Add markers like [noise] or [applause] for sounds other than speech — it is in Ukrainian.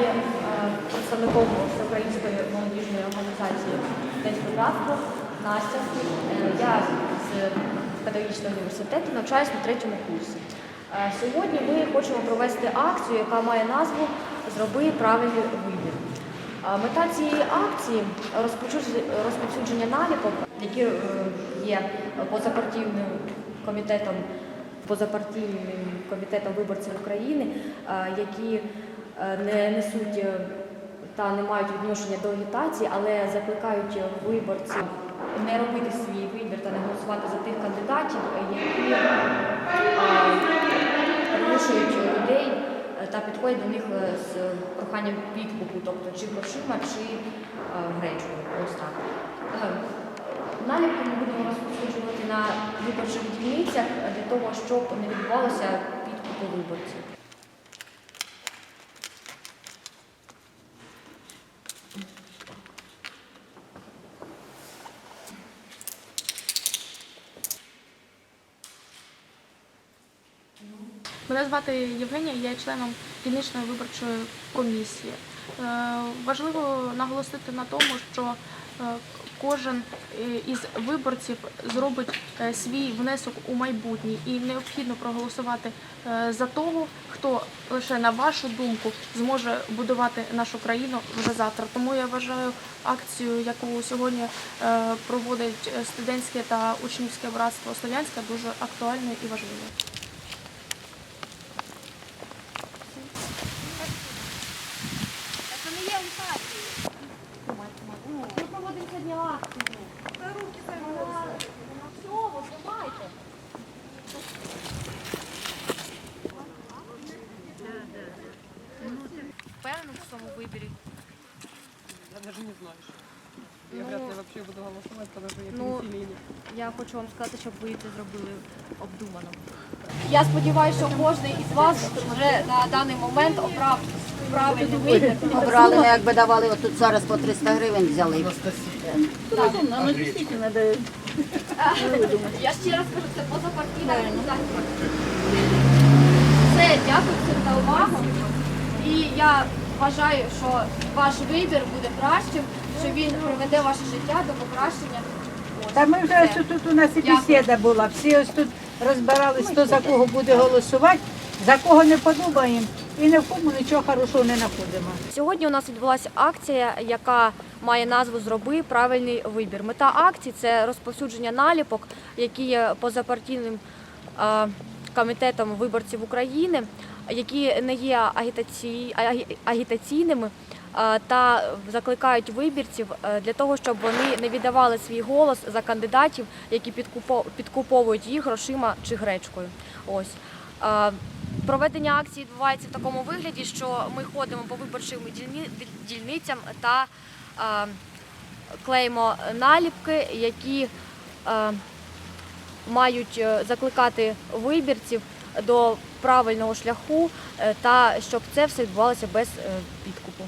є е, представником української молодіжної організації Десь поправку Настя. Е, я з педагогічного університету навчаюся на третьому курсі. Е, сьогодні ми хочемо провести акцію, яка має назву Зроби правильний вибір. Мета цієї акції розповсюдження навиків, які є позапартійним комітетом позапартійним комітетом виборців України, які не несуть е, та не мають відношення до агітації, але закликають виборців не робити свій вибір та не голосувати за тих кандидатів, які е, примушують людей е, та підходять до них е, з проханням підкупу, тобто чи грошима, чи е, гречкою. Ось так. Е, ми будемо розповсюджувати на виборчих дільницях для того, щоб не відбувалося підкупу виборців. Мене звати Євгенія, я є членом дільничної виборчої комісії. Е, Важливо наголосити на тому, що е, кожен е, із виборців зробить свій внесок у майбутнє і необхідно проголосувати за того, хто лише на вашу думку зможе будувати нашу країну вже завтра. Тому я вважаю акцію, яку сьогодні проводить студентське та учнівське братство Слов'янська, дуже актуальною і важливою. Це не є агітацією. Ми проводимо сьогодні акцію. Та руки займалися. Все, ви знімайте. Впевнений в своєму вибірі. Я даже не знаю. что. Я Ну, вряд ли вообще буду голосовать, потому что я ну, пенсилийный. Я хочу вам сказати, щоб ви це зробили обдумано. Я сподіваюся, що кожен із вас вже на даний момент обрав. Обрали, ну, якби давали отут зараз по 300 гривень взяли. [laughs] Я ще раз кажу, це позапартійна організація. Все, дякую всім за увагу. І я вважаю, що ваш вибір буде кращим, що він приведе ваше життя до покращення. Ось, Та ми вже все. ось тут у нас і Дякую. бесіда була. Всі ось тут розбирались, хто за кого буде голосувати, за кого не подобаємо, і ні в кому нічого хорошого не знаходимо. Сьогодні у нас відбулася акція, яка має назву Зроби правильний вибір. Мета акції це розповсюдження наліпок, які є позапартійним комітетом виборців України, які не є агітаці... агітаційними. Та закликають вибірців для того, щоб вони не віддавали свій голос за кандидатів, які підкупо- підкуповують їх грошима чи гречкою. Ось Проведення акції відбувається в такому вигляді, що ми ходимо по виборчим дільницям та е, клеїмо наліпки, які е, мають е, закликати вибірців до правильного шляху е, та щоб це все відбувалося без е, підкупу.